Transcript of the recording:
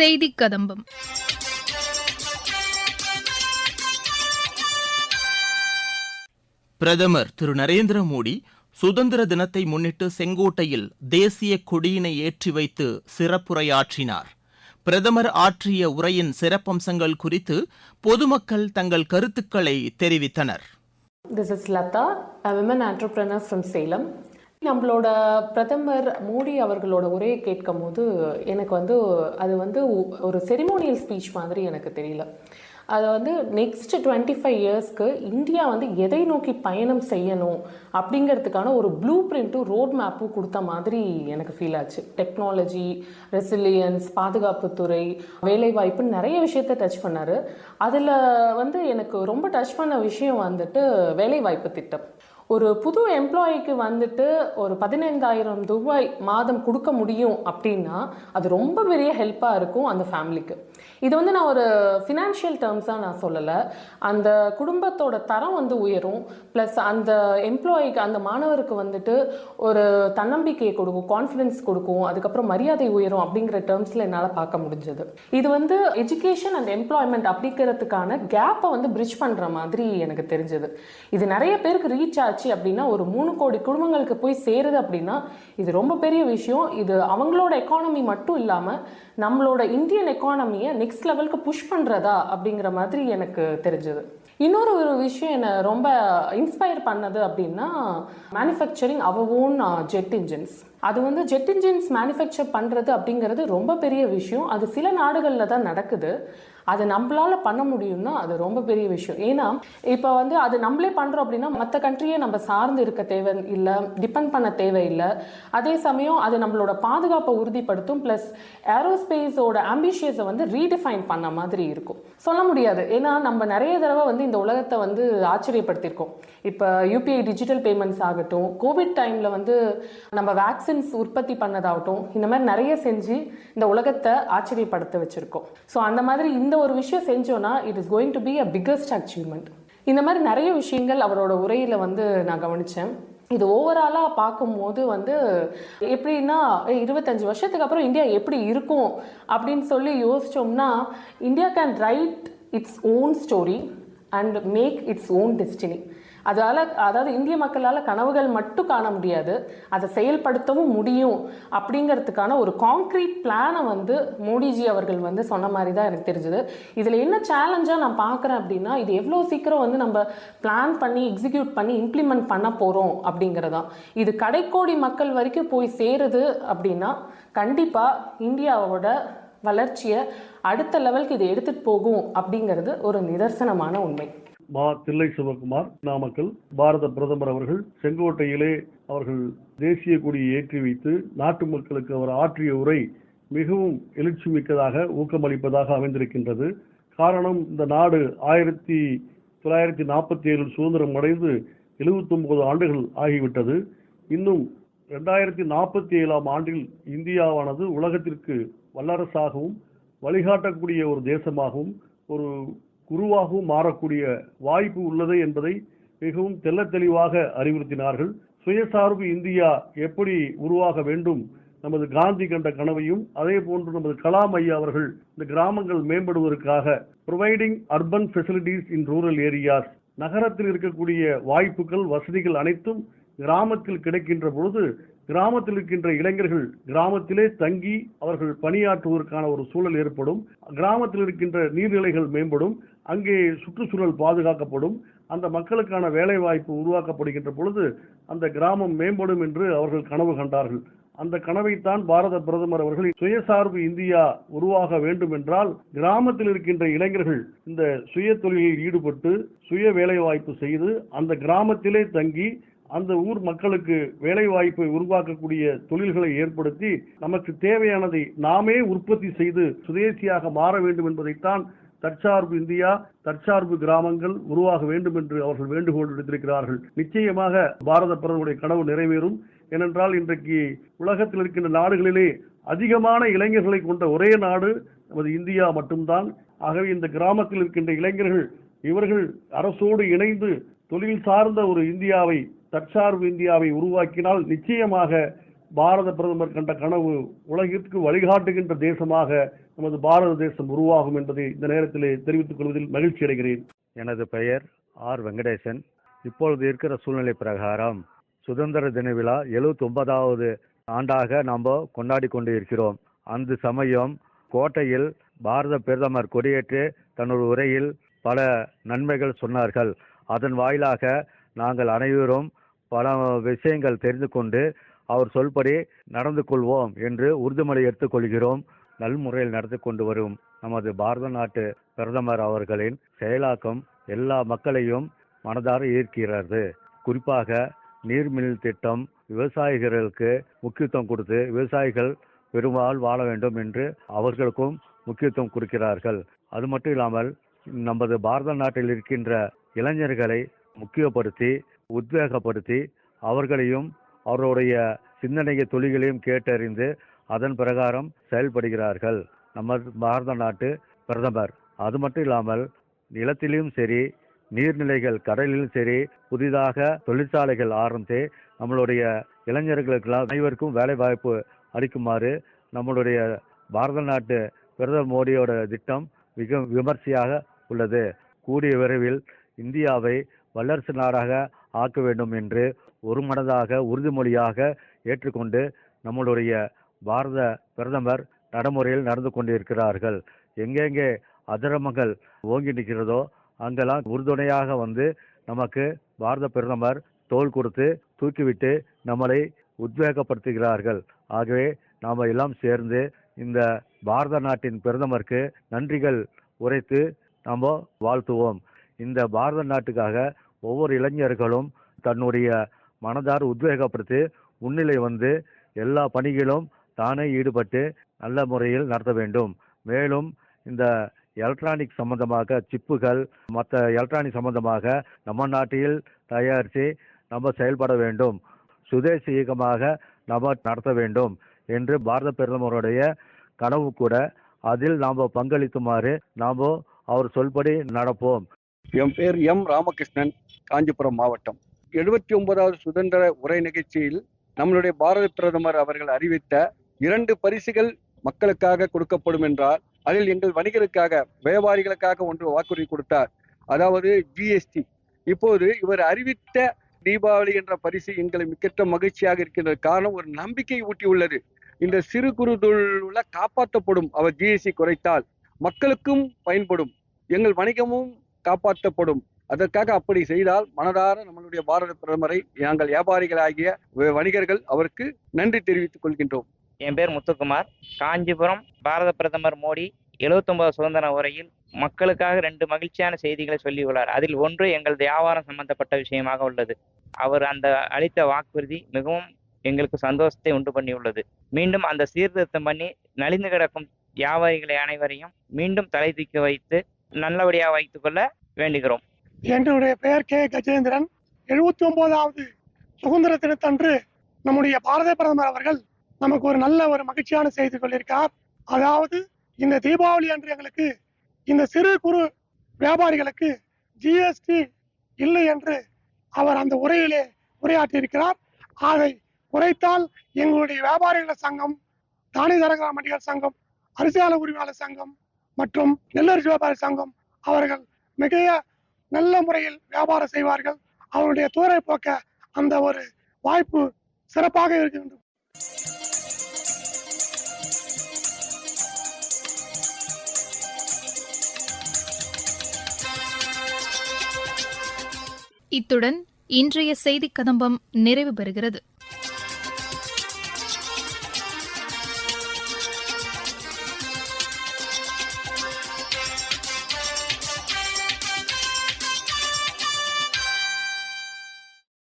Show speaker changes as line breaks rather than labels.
செய்திக் கதம்பம்
பிரதமர் திரு நரேந்திர மோடி சுதந்திர தினத்தை முன்னிட்டு செங்கோட்டையில் தேசிய கொடியினை ஏற்றி வைத்து சிறப்புரையாற்றினார். பிரதமர் ஆற்றிய உரையின் சிறப்பம்சங்கள் குறித்து பொதுமக்கள் தங்கள் கருத்துக்களை தெரிவித்தனர்.
This is Lata, a women entrepreneur from Salem. நம்மளோட பிரதமர் மோடி அவர்களோட உரையை கேட்கும் போது எனக்கு வந்து அது வந்து ஒரு செரிமோனியல் ஸ்பீச் மாதிரி எனக்கு தெரியல. அது வந்து நெக்ஸ்ட் டுவெண்ட்டி ஃபைவ் இயர்ஸ்க்கு இந்தியா வந்து எதை நோக்கி பயணம் செய்யணும் அப்படிங்கிறதுக்கான ஒரு ப்ளூ பிரிண்ட்டும் ரோட் மேப்பும் கொடுத்த மாதிரி எனக்கு ஃபீல் ஆச்சு. டெக்னாலஜி ரெசிலியன்ஸ் பாதுகாப்புத்துறை வேலைவாய்ப்புன்னு நிறைய விஷயத்த டச் பண்ணார். அதில் வந்து எனக்கு ரொம்ப டச் பண்ண விஷயம் வந்துட்டு வேலைவாய்ப்பு திட்டம். ஒரு புது எம்ப்ளாயிக்கு வந்துட்டு ஒரு பதினைந்தாயிரம் ரூபாய் மாதம் கொடுக்க முடியும் அப்படின்னா அது ரொம்ப பெரிய ஹெல்ப்பாக இருக்கும் அந்த ஃபேமிலிக்கு இது வந்து நான் ஒரு ஃபினான்ஷியல் டேர்ம்ஸாக நான் சொல்லலை. அந்த குடும்பத்தோட தரம் வந்து உயரும். ப்ளஸ் அந்த எம்ப்ளாயிக்கு அந்த மாணவருக்கு வந்துட்டு ஒரு தன்னம்பிக்கையை கொடுக்கும் கான்ஃபிடென்ஸ் கொடுக்கும். அதுக்கப்புறம் மரியாதை உயரும் அப்படிங்கிற டேர்ம்ஸில் என்னால் பார்க்க முடிஞ்சது. இது வந்து எஜுகேஷன் அண்ட் எம்ப்ளாய்மெண்ட் அப்படிங்கிறதுக்கான கேப்பை வந்து பிரிட்ஜ் பண்ணுற மாதிரி எனக்கு தெரிஞ்சது. இது நிறைய பேருக்கு ரீச் ஆச்சு. அப்படின்னா ஒரு மூணு கோடி குடும்பங்களுக்கு போய் சேருது அப்படின்னா இது ரொம்ப பெரிய விஷயம். இது அவங்களோட எக்கானமி மட்டும் இல்லாமல் நம்மளோட இந்தியன் எக்கானமியை நெக்ஸ்ட் லெவலுக்கு புஷ் பண்ணுறதா அப்படிங்கிற மாதிரி எனக்கு தெரிஞ்சது. இன்னொரு ஒரு விஷயம் என்னை ரொம்ப இன்ஸ்பயர் பண்ணது அப்படின்னா மேனுஃபேக்சரிங் அவர் ஓன் ஜெட் இன்ஜின்ஸ் அது வந்து ஜெட் இன்ஜின்ஸ் மேனுஃபேக்சர் பண்ணுறது அப்படிங்கிறது ரொம்ப பெரிய விஷயம். அது சில நாடுகளில் தான் நடக்குது. அது நம்மளால் பண்ண முடியும்னா அது ரொம்ப பெரிய விஷயம். ஏன்னா இப்போ வந்து அது நம்மளே பண்ணுறோம் அப்படின்னா மற்ற கண்ட்ரியை நம்ம சார்ந்து இருக்க தேவை இல்லை டிபெண்ட் பண்ண தேவையில்லை அதே சமயம் அது நம்மளோட பாதுகாப்பை உறுதிப்படுத்தும் ப்ளஸ் ஏரோஸ்பேஸோட ஆம்பிஷியஸை வந்து ரீடிஃபைன் பண்ண மாதிரி இருக்கும். சொல்ல முடியாது. ஏன்னா நம்ம நிறைய தடவை வந்து இந்த உலகத்தை வந்து ஆச்சரியப்படுத்தியிருக்கோம். இப்போ யூபிஐ டிஜிட்டல் பேமெண்ட்ஸ் ஆகட்டும் கோவிட் டைமில் வந்து நம்ம வேக்சின் வேக்சின்ஸ் உற்பத்தி பண்ணதாகட்டும் இந்த மாதிரி நிறைய செஞ்சு இந்த உலகத்தை ஆச்சரியப்படுத்த வச்சுருக்கோம். ஸோ அந்த மாதிரி இந்த ஒரு விஷயம் செஞ்சோன்னா it is going to be a biggest achievement இந்த மாதிரி நிறைய விஷயங்கள் அவரோட உரையில் வந்து நான் கவனித்தேன் இது ஓவராலாக பார்க்கும்போது வந்து எப்படின்னா இருபத்தஞ்சி வருஷத்துக்கு அப்புறம் இந்தியா எப்படி இருக்கும் அப்படின்னு சொல்லி யோசிச்சோம்னா India can write its own story and make its own destiny அதால் அதாவது இந்திய மக்களால் கனவுகள் மட்டும் காண முடியாது. அதை செயல்படுத்தவும் முடியும் அப்படிங்கிறதுக்கான ஒரு காங்க்ரீட் பிளானை வந்து மோடிஜி அவர்கள் வந்து சொன்ன மாதிரி தான் எனக்கு தெரிஞ்சுது. இதில் என்ன சேலஞ்சாக நான் பார்க்குறேன் அப்படின்னா இது எவ்வளோ சீக்கிரம் வந்து நம்ம பிளான் பண்ணி எக்ஸிக்யூட் பண்ணி இம்ப்ளிமெண்ட் பண்ண போகிறோம் அப்படிங்கிறதான். இது கடைக்கோடி மக்கள் வரைக்கும் போய் சேருது அப்படின்னா கண்டிப்பாக இந்தியாவோட வளர்ச்சியை அடுத்த லெவலுக்கு இது எடுத்துகிட்டு போகும் அப்படிங்கிறது ஒரு நிதர்சனமான உண்மை.
மா தில்லை சிவகுமார் நாமக்கல் பாரத பிரதமர் அவர்கள் செங்கோட்டையிலே அவர்கள் தேசிய கொடியை ஏற்றி வைத்து நாட்டு மக்களுக்கு அவர் ஆற்றிய உரை மிகவும் எழுச்சி மிக்கதாக ஊக்கமளிப்பதாக அமைந்திருக்கின்றது. காரணம் இந்த நாடு ஆயிரத்தி தொள்ளாயிரத்தி நாற்பத்தி ஏழில் சுதந்திரம் அடைந்து 79 ஆண்டுகள் ஆகிவிட்டது. இன்னும் ரெண்டாயிரத்தி நாற்பத்தி ஏழாம் ஆண்டில் இந்தியாவானது உலகத்திற்கு வல்லரசாகவும் வழிகாட்டக்கூடிய ஒரு தேசமாகவும் ஒரு குருவாகவும் மாறக்கூடிய வாய்ப்பு உள்ளது என்பதை மிகவும் தெல்ல தெளிவாக அறிவுறுத்தினார்கள். சுயசார்பு இந்தியா எப்படி உருவாக வேண்டும்? நமது காந்தி கண்ட கனவையும் அதே போன்று நமது கலாம் ஐயா அவர்கள் இந்த கிராமங்கள் மேம்படுவதற்காக providing urban facilities in rural areas நகரத்தில் இருக்கக்கூடிய வாய்ப்புகள் வசதிகள் அனைத்தும் கிராமத்தில் கிடைக்கின்ற பொழுது கிராமத்தில் இருக்கின்ற இளைஞர்கள் கிராமத்திலே தங்கி அவர்கள் பணியாற்றுவதற்கான ஒரு சூழல் ஏற்படும். கிராமத்தில் இருக்கின்ற நீர்நிலைகள் மேம்படும். அங்கே சுற்றுச்சூழல் பாதுகாக்கப்படும். அந்த மக்களுக்கான வேலைவாய்ப்பு உருவாக்கப்படுகின்ற பொழுது அந்த கிராமம் மேம்படும் என்று அவர்கள் கனவு கண்டார்கள். அந்த கனவைத்தான் பாரத பிரதமர் அவர்கள் சுயசார்பு இந்தியா உருவாக வேண்டும் என்றால் கிராமத்தில் இருக்கின்ற இளைஞர்கள் இந்த சுய தொழிலில் ஈடுபட்டு சுய வேலைவாய்ப்பு செய்து அந்த கிராமத்திலே தங்கி அந்த ஊர் மக்களுக்கு வேலைவாய்ப்பை உருவாக்கக்கூடிய தொழில்களை ஏற்படுத்தி நமக்கு தேவையானதை நாமே உற்பத்தி செய்து சுதேசியாக மாற வேண்டும் என்பதைத்தான் தற்சார்பு இந்தியா தற்சார்பு கிராமங்கள் உருவாக வேண்டும் என்று அவர்கள் வேண்டுகோள் விடுத்திருக்கிறார்கள். நிச்சயமாக பாரத பிரதமருடைய கனவு நிறைவேறும். ஏனென்றால் இன்றைக்கு உலகத்தில் இருக்கின்ற நாடுகளிலே அதிகமான இளைஞர்களை கொண்ட ஒரே நாடு நமது இந்தியா மட்டும்தான். ஆகவே இந்த கிராமத்தில் இருக்கின்ற இளைஞர்கள் இவர்கள் அரசோடு இணைந்து தொழில் சார்ந்த ஒரு இந்தியாவை தற்சார்பு இந்தியாவை உருவாக்கினால் நிச்சயமாக பாரத பிரதமர் கண்ட கனவு உலகிற்கு வழிகாட்டுகின்ற தேசமாக நமது பாரத தேசம் உருவாகும் என்பதை இந்த நேரத்திலே தெரிவித்துக் கொள்வதில் மகிழ்ச்சி அடைகிறேன்.
எனது பெயர் ஆர் வெங்கடேசன். இப்பொழுது இருக்கிற சூழ்நிலை பிரகாரம் சுதந்திர தின விழா எழுபத்தி ஒன்பதாவது ஆண்டாக நாம் கொண்டாடி கொண்டு இருக்கிறோம். அந்த சமயம் கோட்டையில் பாரத பிரதமர் கொடியேற்று தன்னோட உரையில் பல நன்மைகள் சொன்னார்கள். அதன் வாயிலாக நாங்கள் அனைவரும் பல விஷயங்கள் தெரிந்து கொண்டு அவர் சொல்படி நடந்து கொள்வோம் என்று உறுதிமொழி எடுத்துக்கொள்கிறோம். நல்முறையில் நடந்து கொண்டு வரும் நமது பாரத நாட்டு பிரதமர் அவர்களின் செயலாக்கம் எல்லா மக்களையும் மனதார ஈர்க்கிறது. குறிப்பாக நீர்மின் திட்டம் விவசாயிகளுக்கு முக்கியத்துவம் கொடுத்து விவசாயிகள் பெருமாள் வாழ வேண்டும் என்று அவர்களுக்கும் முக்கியத்துவம் கொடுக்கிறார்கள். அது மட்டும் இல்லாமல் நமது பாரத நாட்டில் இருக்கின்ற இளைஞர்களை முக்கியப்படுத்தி உத்வேகப்படுத்தி அவர்களையும் அவருடைய சிந்தனைய தொழில்களையும் கேட்டறிந்து அதன் பிரகாரம் செயல்படுகிறார்கள். நம்ம பாரத நாட்டு பிரதமர். அது மட்டும் இல்லாமல் நிலத்திலும் சரி நீர்நிலைகள் கடலிலும் சரி புதிதாக தொழிற்சாலைகள் ஆரம்பித்து நம்மளுடைய இளைஞர்களுக்கெல்லாம் அனைவருக்கும் வேலை வாய்ப்பு அளிக்குமாறு நம்மளுடைய பாரத நாட்டு பிரதமர் மோடியோட திட்டம் மிக விமர்சையாக உள்ளது. கூடிய விரைவில் இந்தியாவை வல்லரசு நாடாக ஆக்க வேண்டும் என்று ஒரு மனதாக உறுதிமொழியாக ஏற்றுக்கொண்டு நம்மளுடைய பாரத பிரதமர் நடைமுறையில் நடந்து கொண்டிருக்கிறார்கள். எங்கெங்கே அதிரமங்கள் ஓங்கி நிற்கிறதோ அங்கெல்லாம் உறுதுணையாக வந்து நமக்கு பாரத பிரதமர் தோல் கொடுத்து தூக்கிவிட்டு நம்மளை உத்வேகப்படுத்துகிறார்கள். ஆகவே நாம் எல்லாம் சேர்ந்து இந்த பாரத நாட்டின் பிரதமருக்கு நன்றிகள் உரைத்து நாம் வாழ்த்துவோம். இந்த பாரத நாட்டுக்காக ஒவ்வொரு இளைஞர்களும் தன்னுடைய மனதார் உத்வேகப்படுத்தி முன்னிலை வந்து எல்லா பணிகளும் தானே ஈடுபட்டு நல்ல முறையில் நடத்த வேண்டும். மேலும் இந்த எலக்ட்ரானிக் சம்பந்தமாக சிப்புகள் மற்ற எலக்ட்ரானிக் சம்பந்தமாக நம்ம நாட்டில் தயாரித்து நம்ம செயல்பட வேண்டும். சுதேச இயக்கமாக நம்ம நடத்த வேண்டும் என்று பாரத பிரதமருடைய கனவு கூட அதில் நாம் பங்களிக்குமாறு நாம் அவர் சொல்படி நடப்போம்.
என் பேர் எம் ராமகிருஷ்ணன் காஞ்சிபுரம் மாவட்டம். எழுபத்தி ஒன்பதாவது சுதந்திர உரை நிகழ்ச்சியில் நம்மளுடைய பாரத பிரதமர் அவர்கள் அறிவித்த இரண்டு பரிசுகள் மக்களுக்காக கொடுக்கப்படும் என்றால் அதில் எங்கள் வணிகருக்காக வியாபாரிகளுக்காக ஒன்று வாக்குறுதி கொடுத்தார். அதாவது ஜிஎஸ்டி இப்போது இவர் அறிவித்த தீபாவளி என்ற பரிசு எங்களை மிக்கற்ற மகிழ்ச்சியாக இருக்கின்றது. காரணம் ஒரு நம்பிக்கை ஊட்டியுள்ளது இந்த சிறு குறு தொழில காப்பாற்றப்படும் அவர் ஜிஎஸ்டி குறைத்தால் மக்களுக்கும் பயன்படும். எங்கள் வணிகமும் காப்பாற்றப்படும். அதற்காக அப்படி செய்தால் மனதார நம்மளுடைய பாரத பிரதமரை நாங்கள் வியாபாரிகளாகிய வணிகர்கள் அவருக்கு நன்றி தெரிவித்துக் கொள்கின்றோம்.
என் பேர் முத்துக்குமார். காஞ்சிபுரம் பாரத பிரதமர் மோடி 79 சுதந்திர உரையில் மக்களுக்காக ரெண்டு மகிழ்ச்சியான செய்திகளை சொல்லியுள்ளார் அதில் ஒன்று எங்கள் வியாபாரம் சம்பந்தப்பட்ட விஷயமாக உள்ளது. அவர் அந்த அளித்த வாக்குறுதி மிகவும் எங்களுக்கு சந்தோஷத்தை உண்டு பண்ணியுள்ளது மீண்டும் அந்த சீர்திருத்தம் பண்ணி நலிந்து கிடக்கும் வியாபாரிகளை அனைவரையும் மீண்டும் தலை தூக்கி வைத்து நல்லபடியாக வைத்துக்கொள்ள வேண்டுகிறோம்.
என்னுடைய பெயர் கே. கஜேந்திரன். எழுபத்தி ஒன்பதாவது சுதந்திர தினத்தன்று நம்முடைய பாரத பிரதமர் அவர்கள் நமக்கு ஒரு நல்ல ஒரு மகிழ்ச்சியான செய்தி சொல்லியிருக்கார். அதாவது இந்த தீபாவளி அன்று எங்களுக்கு இந்த சிறு குறு வியாபாரிகளுக்கு ஜிஎஸ்டி இல்லை என்று அவர் அந்த உரையிலே உரையாற்றியிருக்கிறார். அதை குறைத்தால் எங்களுடைய வியாபாரிகள் சங்கம் தானே தரகர மண்டிகள் சங்கம் அரிசியாள உரிமையாளர் சங்கம் மற்றும் நெல்லரிசி வியாபாரி சங்கம் அவர்கள் மிக நல்ல முறையில் வியாபாரம் செய்வார்கள். அவருடைய தூரை போக்க அந்த ஒரு வாய்ப்பு சிறப்பாக இருக்கின்றது
இத்துடன் இன்றைய செய்திக் கதம்பம் நிறைவு பெறுகிறது.